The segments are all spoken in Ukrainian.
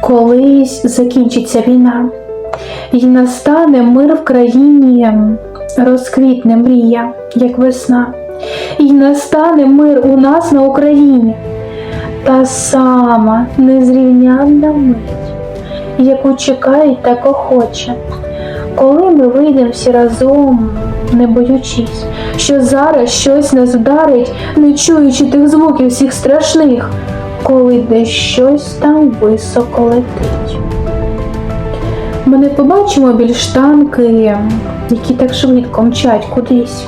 Колись закінчиться війна, і настане мир в країні, розквітне мрія, як весна, і настане мир у нас на Україні, та сама незрівнянна мить, яку чекають так охоче, коли ми вийдемо всі разом, не боючись, що зараз щось нас вдарить, не чуючи тих звуків всіх страшних, коли десь щось там високо летить. Ми не побачимо більш танки, які так швидко мчать кудись.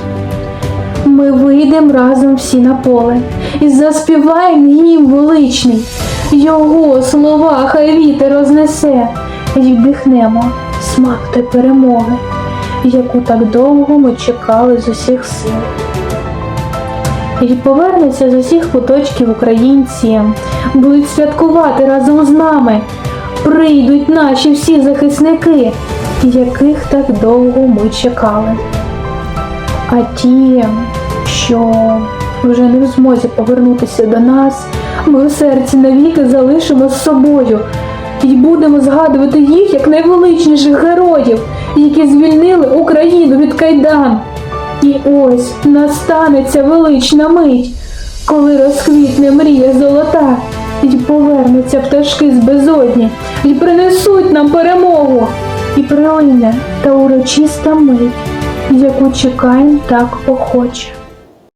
Ми вийдемо разом всі на поле і заспіваємо їм величний. Його слова хай вітер рознесе, і вдихнемо смак та перемоги, яку так довго ми чекали з усіх сил. І повернуться з усіх куточків українці, будуть святкувати разом з нами. Прийдуть наші всі захисники, яких так довго ми чекали. А ті, що вже не в змозі повернутися до нас, ми в серці навіки залишимо з собою і будемо згадувати їх як найвеличніших героїв, які звільнили Україну від кайдан. І ось настанеться велична мить, коли розквітне мрія золота, і повернуться пташки з безодні, і принесуть нам перемогу, і прилине та урочиста мить, яку чекаємо так охоче.